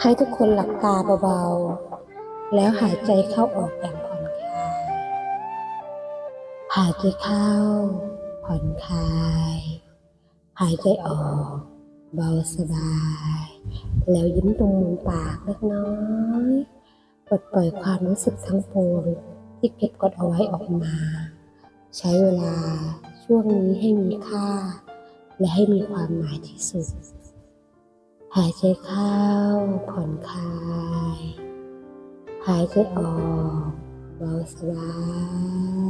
ให้ทุกคนหลับตาเบาๆ แล้วหายใจเข้าออกอย่างผ่อนคลาย หายใจเข้า ผ่อนคลาย หายใจออก เบาสบาย แล้วยิ้มตรงมุมปากเล็กน้อยปลดปล่อยความรู้สึกทั้งปวงที่เก็บกดเอาไว้ออกมา ใช้เวลาช่วงนี้ให้มีค่า และให้มีความหมายที่สุด หายใจเข้าผ่อนคลาย หายใจออกเบาสบา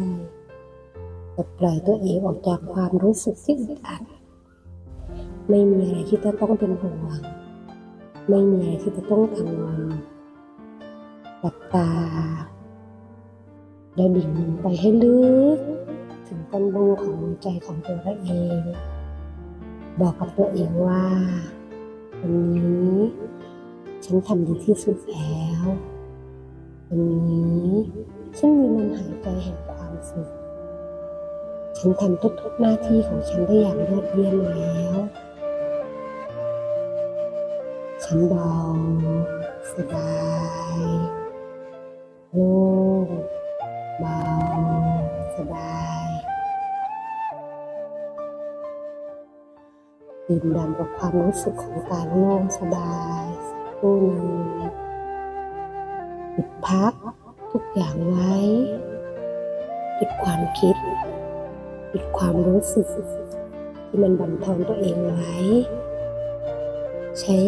ยปลดปล่อยตัวเองออกจากความรู้สึกที่อึดอัดไม่มีอะไรที่จะต้องเป็นห่วง ไม่มีอะไรที่จะต้องกังวลหลับตา แล้วดิ่งลงไปให้ลึก ถึงก้นบูของใจของตัวเราเอง บอกกับตัวเองว่า วันนี้ ฉันทำดีที่สุดแล้ว วันนี้ ฉันมีลมหายใจแห่งความสุข ฉันทำทุกๆหน้าที่ของฉันได้อย่างยอดเยี่ยมแล้ว ฉันเบาสบายโล่งเบาสบาย ดื่มด่ำกับความรู้สึกของการโล่งสบายสักครู่หนึ่งหยุดพักทุกอย่างไว้หยุดความคิดหยุดความรู้สึกที่มันบั่นทอนตัวเองไว้ ใช้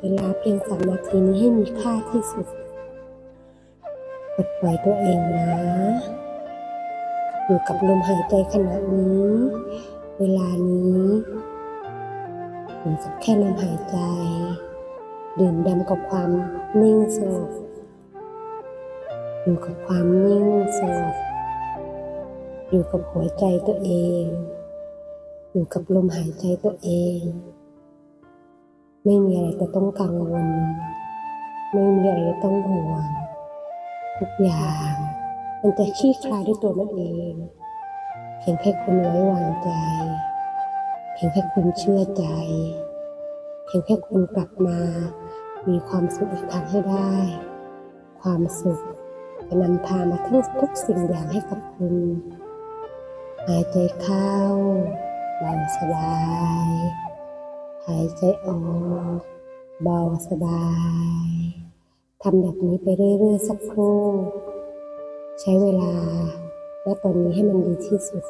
เวลาเพียงสามนาทีนี้ให้มีค่าที่สุดปลดปล่อยตัวเองนะ อยู่กับลมหายใจขณะนี้ เวลานี้ อยู่กับแค่ลมหายใจ ดื่มดำกับความนิ่งสงบอยู่กับความนิ่งสงบอยู่กับหัวใจตัวเอง อยู่กับลมหายใจตัวเอง ไม่มีอะไรจะต้องกังวล ไม่มีอะไรจะต้องห่วง ทุกอย่างมันจะคลี่คลายด้วยตัวมันเองเพียงแค่คุณไว้วางใจ เพียงแค่คุณเชื่อใจ เพียงแค่คุณกลับมา มีความสุขอีกครั้งให้ได้ ความสุขจะนำพามาทั้งทุกสิ่งอย่างให้กับคุณหายใจเข้าเบาสบายหายใจออกเบาสบายทำแบบนี้ไปเรื่อยๆสักครู่ ใช้เวลาและตอนนี้ให้มันดีที่สุด